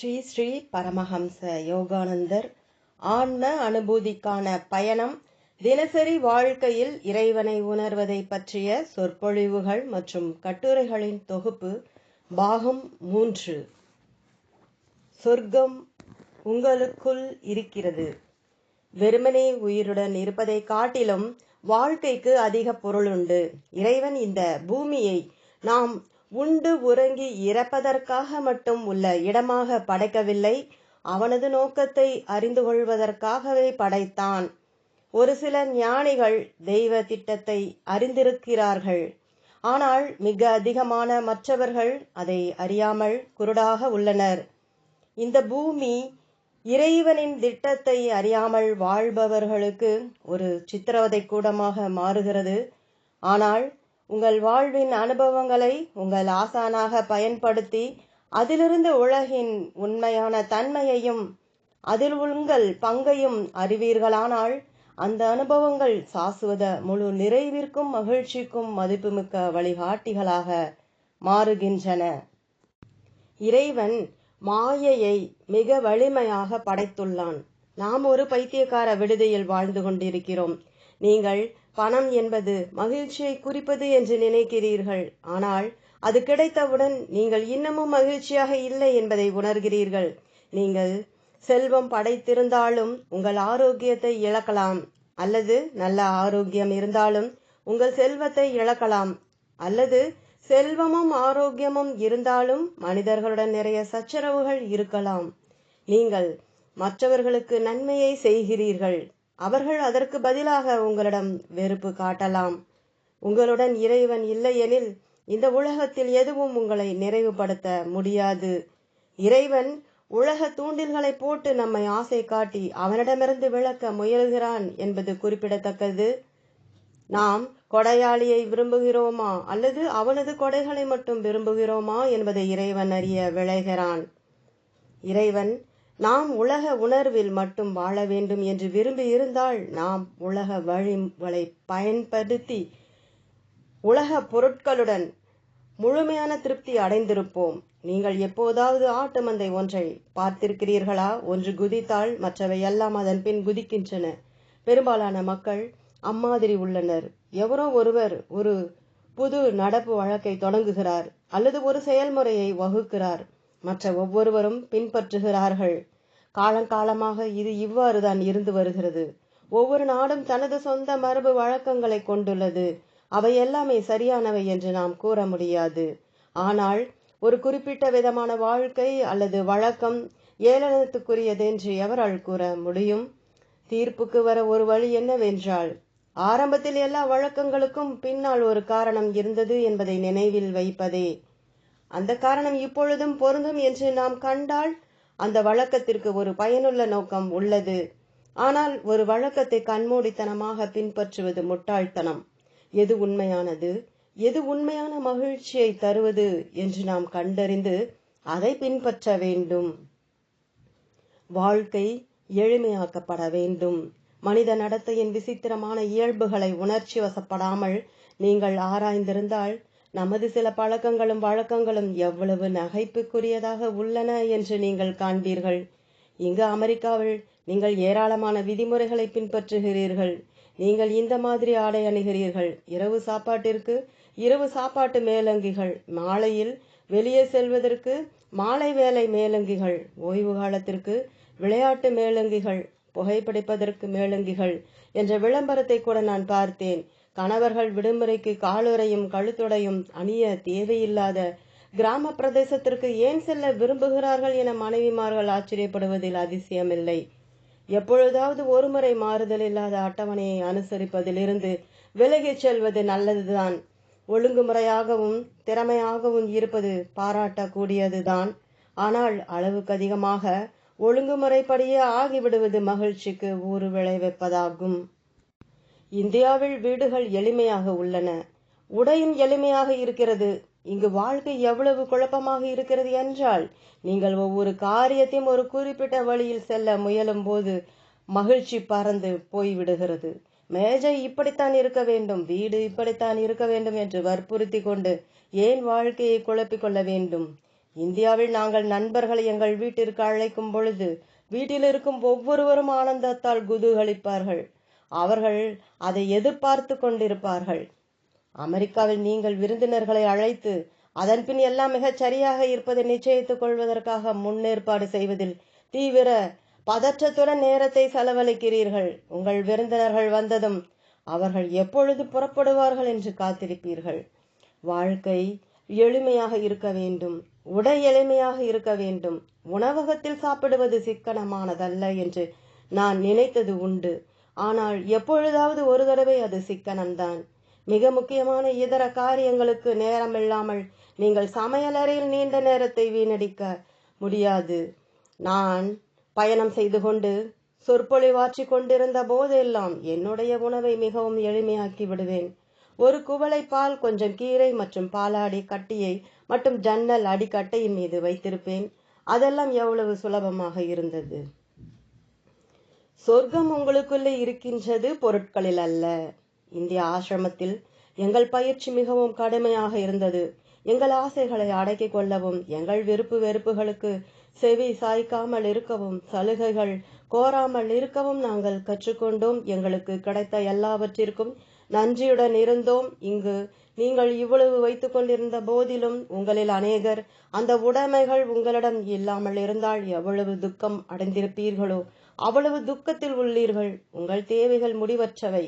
ஸ்ரீ ஸ்ரீ பரமஹம்ச யோகானந்தர் ஆன்ம அனுபூதிக்கான பயணம் தினசரி வாழ்க்கையில் இறைவனை உணர்வதை பற்றிய சொற்பொழிவுகள் மற்றும் கட்டுரைகளின் தொகுப்பு பாகம் மூன்று. சொர்க்கம் உங்களுக்குள் இருக்கிறது. வெறுமனே உயிருடன் இருப்பதை காட்டிலும் வாழ்க்கைக்கு அதிக பொருளுண்டு இறைவன் இந்த பூமியை நாம் உண்டு உறங்கி இறப்பதற்காக மட்டும் உள்ள இடமாக படைக்கவில்லை. அவனது நோக்கத்தை அறிந்து கொள்வதற்காகவே படைத்தான். ஒரு சில ஞானிகள் தெய்வ திட்டத்தை அறிந்திருக்கிறார்கள். ஆனால் மிக அதிகமான மற்றவர்கள் அதை அறியாமல் குருடாக உள்ளனர். இந்த பூமி இறைவனின் திட்டத்தை அறியாமல் வாழ்பவர்களுக்கு ஒரு சித்திரவதை கூடமாக மாறுகிறது. ஆனால் உங்கள் வாழ்வின் அனுபவங்களை உங்கள் ஆசானாக பயன்படுத்தி அதிலிருந்து உலகின் உண்மையான தன்மையையும் அதில் உங்கள் பங்கையும் அறிவீர்களானால் அந்த அனுபவங்கள் சாசுவத முழு நிறைவிற்கும் மகிழ்ச்சிக்கும் மதிப்புமிக்க வழிகாட்டிகளாக மாறுகின்றன. இறைவன் மாயையை மிக வலிமையாக படைத்துள்ளான். நாம் ஒரு பைத்தியக்கார விடுதியில் வாழ்ந்து கொண்டிருக்கிறோம். நீங்கள் பணம் என்பது மகிழ்ச்சியை குறிப்பது என்று நினைக்கிறீர்கள். ஆனால் அது கிடைத்தவுடன் நீங்கள் இன்னமும் மகிழ்ச்சியாக இல்லை என்பதை உணர்கிறீர்கள். நீங்கள் செல்வம் படைத்திருந்தாலும் உங்கள் ஆரோக்கியத்தை இழக்கலாம். அல்லது நல்ல ஆரோக்கியம் இருந்தாலும் உங்கள் செல்வத்தை இழக்கலாம். அல்லது செல்வமும் ஆரோக்கியமும் இருந்தாலும் மனிதர்களுடன் நிறைய சச்சரவுகள் இருக்கலாம். நீங்கள் மற்றவர்களுக்கு நன்மையை செய்கிறீர்கள். அவர்கள் அதற்கு பதிலாக உங்களிடம் வெறுப்பு காட்டலாம். உங்களுடன் இறைவன் இல்லையெனில் இந்த உலகத்தில் எதுவும் உங்களை நிறைவுபடுத்த முடியாது. இறைவன் உலக தூண்டில்களை போட்டு நம்மை ஆசை காட்டி அவனிடமிருந்து விளக்க முயல்கிறான் என்பது குறிப்பிடத்தக்கது. நாம் கொடையாளியை விரும்புகிறோமா அல்லது அவனது கொடைகளை மட்டும் விரும்புகிறோமா என்பதை இறைவன் அறிய விளைகிறான். இறைவன் நாம் உலக உணர்வில் மட்டும் வாழ வேண்டும் என்று விரும்பி இருந்தால் நாம் உலக வழிகளை பயன்படுத்தி உலக பொருட்களுடன் முழுமையான திருப்தி அடைந்திருப்போம். நீங்கள் எப்போதாவது ஆட்டு மந்தை ஒன்றை பார்த்திருக்கிறீர்களா? ஒன்று குதித்தால் மற்றவை எல்லாம் அதன் பின் குதிக்கின்றன. பெரும்பாலான மக்கள் அம்மாதிரி உள்ளனர். எவரோ ஒருவர் ஒரு புது நடப்பு வழக்கை தொடங்குகிறார் அல்லது ஒரு செயல்முறையை வகுக்கிறார். மற்ற ஒவ்வொருவரும் பின்பற்றுகிறார்கள். காலங்காலமாக இது இவ்வாறுதான் இருந்து வருகிறது. ஒவ்வொரு நாடும் தனது சொந்த மரபு வழக்கங்களை கொண்டுள்ளது. அவை எல்லாமே சரியானவை என்று நாம் கூற முடியாது. ஆனால் ஒரு குறிப்பிட்ட விதமான வாழ்க்கை அல்லது வழக்கம் ஏளனத்துக்குரியது என்று எவரால் கூற முடியும்? தீர்ப்புக்கு வர ஒரு வழி என்னவென்றால் ஆரம்பத்தில் எல்லா வழக்கங்களுக்கும் பின்னால் ஒரு காரணம் இருந்தது என்பதை நினைவில் வைப்பதே. அந்த காரணம் இப்பொழுதும் பொருந்தும் என்று நாம் கண்டால் அந்த வழக்கத்திற்கு ஒரு பயனுள்ள நோக்கம் உள்ளது. ஆனால் ஒரு வழக்கத்தை கண்மூடித்தனமாக பின்பற்றுவது முட்டாள்தனம். எது உண்மையானது? எது உண்மையான மகிழ்ச்சியை தருவது என்று நாம் கண்டறிந்து அதை பின்பற்ற வேண்டும். வாழ்க்கை எளிமையாக்கப்பட வேண்டும். மனித நடத்தையின் விசித்திரமான இயல்புகளை உணர்ச்சி வசப்படாமல் நீங்கள் ஆராய்ந்திருந்தால் நமது சில பழக்கங்களும் வழக்கங்களும் எவ்வளவு நகைப்புக்குரியதாக உள்ளன என்று நீங்கள் காண்பீர்கள். இங்கு அமெரிக்காவில் நீங்கள் ஏராளமான விதிமுறைகளை பின்பற்றுகிறீர்கள். நீங்கள் இந்த மாதிரி ஆடை அணிகிறீர்கள். இரவு சாப்பாட்டிற்கு இரவு சாப்பாட்டு மேலங்கிகள். மாலையில் வெளியே செல்வதற்கு மாலை வேலை மேலங்கிகள். ஓய்வு காலத்திற்கு விளையாட்டு மேலங்கிகள். புகைப்பிடிப்பதற்கு மேலங்கிகள் என்ற விளம்பரத்தை கூட நான் பார்த்தேன். கணவர்கள் விடுமுறைக்கு காலுறையும் கழுத்துடையும் அணிய தேவையில்லாத கிராம பிரதேசத்திற்கு ஏன் செல்ல விரும்புகிறார்கள் என மனைவிமார்கள் ஆச்சரியப்படுவதில் அதிசயமில்லை. எப்பொழுதாவது ஒருமுறை மாறுதல் இல்லாத அட்டவணையை அனுசரிப்பதிலிருந்து விலகிச் செல்வது நல்லதுதான். ஒழுங்குமுறையாகவும் திறமையாகவும் இருப்பது பாராட்டக்கூடியதுதான். ஆனால் அளவுக்கு அதிகமாக ஒழுங்குமுறைப்படியே ஆகிவிடுவது மகிழ்ச்சிக்கு ஊறு விளைவிப்பதாகும் இந்தியாவில் வீடுகள் எளிமையாக உள்ளன. உடையும் எளிமையாக இருக்கிறது. இங்கு வாழ்க்கை எவ்வளவு குழப்பமாக இருக்கிறது என்றால் நீங்கள் ஒவ்வொரு காரியத்தையும் ஒரு குறிப்பிட்ட வழியில் செல்ல முயலும் போது மகிழ்ச்சி பறந்து போய்விடுகிறது. மேஜை இப்படித்தான் இருக்க வேண்டும் வீடு இப்படித்தான் இருக்க வேண்டும் என்று வற்புறுத்தி கொண்டு ஏன் வாழ்க்கையை குழப்பிக் கொள்ள வேண்டும்? இந்தியாவில் நாங்கள் நண்பர்களை எங்கள் வீட்டிற்கு அழைக்கும் பொழுது வீட்டில் இருக்கும் ஒவ்வொருவரும் ஆனந்தத்தால் குதூகலிப்பார்கள். அவர்கள் அதை எதிர்பார்த்து கொண்டிருப்பார்கள். அமெரிக்காவில் நீங்கள் விருந்தினர்களை அழைத்து அதன்பின் எல்லாம் மிகச் சரியாக இருப்பதை நிச்சயித்துக் கொள்வதற்காக முன்னேற்பாடு செய்வதில் தீவிர பதற்றத்துடன் நேரத்தை செலவழிக்கிறீர்கள். உங்கள் விருந்தினர்கள் வந்ததும் அவர்கள் எப்பொழுது புறப்படுவார்கள் என்று காத்திருப்பீர்கள். வாழ்க்கை எளிமையாக இருக்க வேண்டும். உடை எளிமையாக இருக்க வேண்டும். உணவகத்தில் சாப்பிடுவது சிக்கனமானதல்ல என்று நான் நினைத்தது உண்டு. ஆனால் எப்பொழுதாவது ஒரு தடவை அது சிக்கனம்தான். மிக முக்கியமான இதர காரியங்களுக்கு நேரமில்லாமல் நீங்கள் சமையலறையில் நீண்ட நேரத்தை வீணடிக்க முடியாது. நான் பயணம் செய்து கொண்டு சொற்பொழிவாற்றி கொண்டிருந்த போதெல்லாம் என்னுடைய உணவை மிகவும் எளிமையாக்கி விடுவேன். ஒரு குவளை பால் கொஞ்சம் கீரை மற்றும் பாலாடி கட்டியை மற்றும் ஜன்னல் அடிக்கட்டையின் மீது வைத்திருப்பேன். அதெல்லாம் எவ்வளவு சுலபமாக இருந்தது? சொர்க்கம் உங்களுக்குள்ளே இருக்கின்றது பொருட்களில் அல்ல இந்திய ஆசிரமத்தில் எங்கள் பயிற்சி மிகவும் கடுமையாக இருந்தது. எங்கள் ஆசைகளை அடக்கிக் கொள்ளவும் எங்கள் விருப்பு வெறுப்புகளுக்கு செவி சாய்க்காமல் இருக்கவும் சலுகைகள் கோராமல் இருக்கவும் நாங்கள் கற்றுக்கொண்டோம். எங்களுக்கு கிடைத்த எல்லாவற்றிற்கும் நன்றியுடன் இருந்தோம். இங்கு நீங்கள் இவ்வளவு வைத்துக் கொண்டிருந்த போதிலும் உங்களில் அநேகர் அந்த உடைமைகள் உங்களிடம் இல்லாமல் இருந்தால் எவ்வளவு துக்கம் அடைந்திருப்பீர்களோ. அவ்வளவு துக்கத்தில் உள்ளீர்கள். உங்கள் தேவைகள் முடிவற்றவை.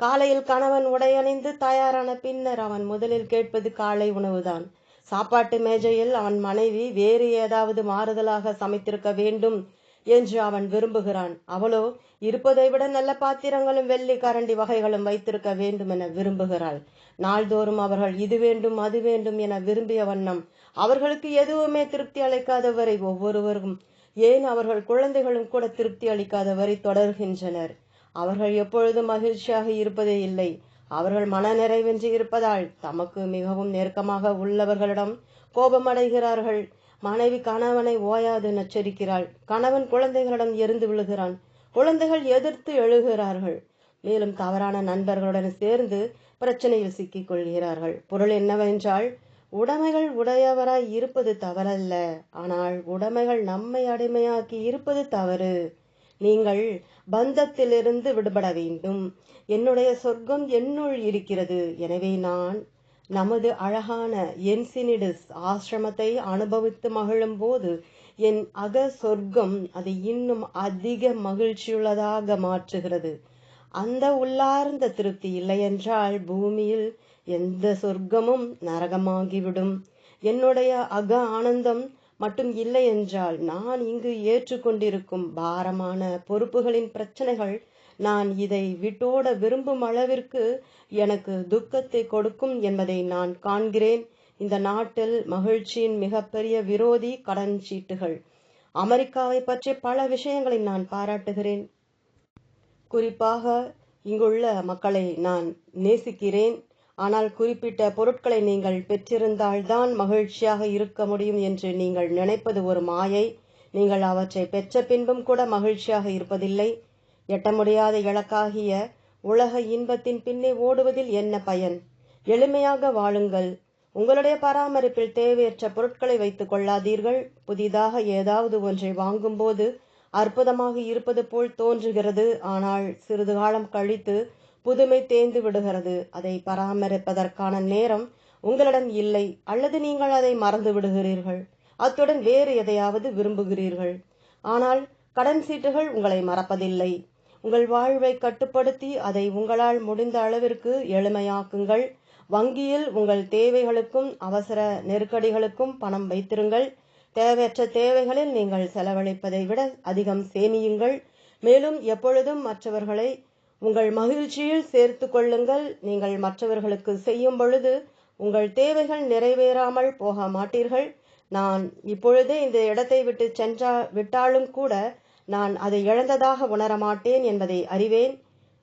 காலையில் கணவன் உடையணிந்து தயாரான பின்னர் அவன் முதலில் கேட்பது காலை உணவுதான். சாப்பாட்டு மேஜையில் அவன் மனைவி வேறு ஏதாவது மாறுதலாக சமைத்திருக்க வேண்டும் என்று அவன் விரும்புகிறான். அவளோ இருப்பதை விட நல்ல பாத்திரங்களும் வெள்ளி கரண்டி வகைகளும் வைத்திருக்க வேண்டும் என விரும்புகிறாள். நாள்தோறும் அவர்கள் இது வேண்டும் அது வேண்டும் என விரும்பிய வண்ணம் அவர்களுக்கு எதுவுமே திருப்தி அளிக்காதவரை ஒவ்வொருவரும் ஏன் அவர்கள் குழந்தைகளும் கூட திருப்தி அளிக்காதவரை தொடர்கின்றனர்? அவர்கள் எப்பொழுதும் மகிழ்ச்சியாக இருப்பதே இல்லை. அவர்கள் மனநிறைவின்றி இருப்பதால் தமக்கு மிகவும் நெருக்கமாக உள்ளவர்களிடம் கோபமடைகிறார்கள். மனைவி கணவனை ஓயாது நச்சரிக்கிறாள். கணவன் குழந்தைகளிடம் எரிந்து விழுகிறான். குழந்தைகள் எதிர்த்து எழுகிறார்கள். மேலும் தவறான நண்பர்களுடன் சேர்ந்து பிரச்சனையில் சிக்கிக் கொள்கிறார்கள். பொருள் என்னவென்றால் உடைமைகள் உடையவராய் இருப்பது தவறல்ல. ஆனால் உடைமைகள் நம்மை அடிமையாக்கி இருப்பது தவறு. நீங்கள் பந்தத்திலிருந்து விடுபட வேண்டும். என்னுடைய சொர்க்கம் என்னுள் இருக்கிறது. எனவே நான் நமது அழகான என்சினிடிஸ் ஆசிரமத்தை அனுபவித்து மகிழும் போது என் அக சொர்க்கம் அதை இன்னும் அதிக மகிழ்ச்சியுள்ளதாக மாற்றுகிறது. அந்த உள்ளார்ந்த திருப்தி இல்லையென்றால் பூமியில் எந்த சொர்க்கமும் நரகமாகிவிடும். என்னுடைய அக ஆனந்தம் மட்டும் இல்லை என்றால் நான் இங்கு ஏற்றுக்கொண்டிருக்கும் பாரமான பொறுப்புகளின் பிரச்சனைகள் நான் இதை விட்டோட விரும்பும் அளவிற்கு எனக்கு துக்கத்தை கொடுக்கும் என்பதை நான் காண்கிறேன். இந்த நாட்டில் மகிழ்ச்சியின் மிகப்பெரிய விரோதி கடன் சீட்டுகள் அமெரிக்காவை பற்றி பல விஷயங்களை நான் பாராட்டுகிறேன். குறிப்பாக இங்குள்ள மக்களை நான் நேசிக்கிறேன். ஆனால் குறிப்பிட்ட பொருட்களை நீங்கள் பெற்றிருந்தால்தான் மகிழ்ச்சியாக இருக்க முடியும் என்று நீங்கள் நினைப்பது ஒரு மாயை. நீங்கள் அவற்றை பெற்ற பின்பும் கூட மகிழ்ச்சியாக இருப்பதில்லை. எட்ட முடியாத இலக்காகிய உலக இன்பத்தின் பின்னே ஓடுவதில் என்ன பயன்? எளிமையாக வாழுங்கள். உங்களுடைய பராமரிப்பில் தேவையற்ற பொருட்களை வைத்துக் கொள்ளாதீர்கள். புதிதாக ஏதாவது ஒன்றை வாங்கும்போது அற்புதமாக இருப்பது போல் தோன்றுகிறது. ஆனால் சிறிது காலம் கழித்து புதுமை தேய்ந்து விடுகிறது. அதை பராமரிப்பதற்கான நேரம் உங்களிடம் இல்லை அல்லது நீங்கள் அதை மறந்து விடுகிறீர்கள். அத்துடன் வேறு எதையாவது விரும்புகிறீர்கள். ஆனால் கடன் சீட்டுகள் உங்களை மறப்பதில்லை. உங்கள் வாழ்வை கட்டுப்படுத்தி அதை உங்களால் முடிந்த அளவிற்கு எளிமையாக்குங்கள். வங்கியில் உங்கள் தேவைகளுக்கும் அவசர நெருக்கடிகளுக்கும் பணம் வைத்திருங்கள். தேவையற்ற தேவைகளில் நீங்கள் செலவழிப்பதை விட அதிகம் சேமியுங்கள். மேலும் எப்பொழுதும் மற்றவர்களை உங்கள் மகிழ்ச்சியில் சேர்த்து கொள்ளுங்கள். நீங்கள் மற்றவர்களுக்கு செய்யும் பொழுது உங்கள் தேவைகள் நிறைவேறாமல் போக மாட்டீர்கள். நான் இப்பொழுதே இந்த இடத்தை விட்டு சென்றா விட்டாலும் கூட நான் அதை இழந்ததாக உணர மாட்டேன் என்பதை அறிவேன்.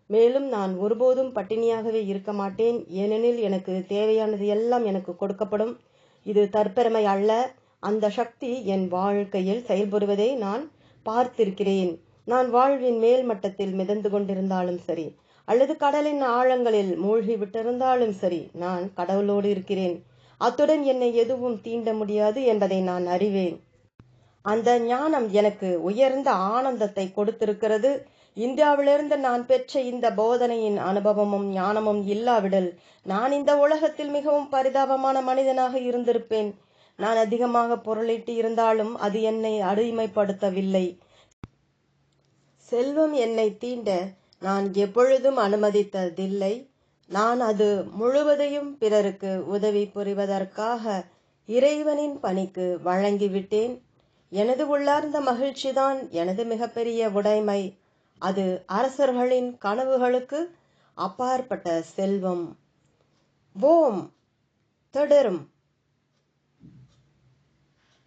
மேலும் நான் ஒருபோதும் பட்டினியாகவே இருக்க மாட்டேன். ஏனெனில் எனக்கு தேவையானது எல்லாம் எனக்கு கொடுக்கப்படும். இது தற்பெருமை அல்ல. அந்த சக்தி என் வாழ்க்கையில் செயல்படுவதை நான் பார்த்திருக்கிறேன். நான் வாழ்வின் மேல் மட்டத்தில் மிதந்து கொண்டிருந்தாலும் சரி அல்லது கடலின் ஆழங்களில் மூழ்கி விட்டிருந்தாலும் சரி நான் கடவுளோடு இருக்கிறேன். அத்துடன் என்னை எதுவும் தீண்ட முடியாது என்பதை நான் அறிவேன். அந்த ஞானம் எனக்கு உயர்ந்த ஆனந்தத்தை கொடுத்திருக்கிறது. இந்தியாவிலிருந்து நான் பெற்ற இந்த போதனையின் அனுபவமும் ஞானமும் இல்லாவிடல் நான் இந்த உலகத்தில் மிகவும் பரிதாபமான மனிதனாக இருந்திருப்பேன். நான் அதிகமாக பொருளீட்டி இருந்தாலும் அது என்னை அடிமைப்படுத்தவில்லை. செல்வம் என்னை தீண்ட நான் எப்பொழுதும் அனுமதித்ததில்லை. நான் அது முழுவதையும் பிறருக்கு உதவி புரிவதற்காக இறைவனின் பணிக்கு வழங்கிவிட்டேன். எனது உள்ளார்ந்த மகிழ்ச்சிதான் எனது மிகப்பெரிய உடைமை. அது அரசர்களின் கனவுகளுக்கு அப்பாற்பட்ட செல்வம். ஓம் தொடரும்.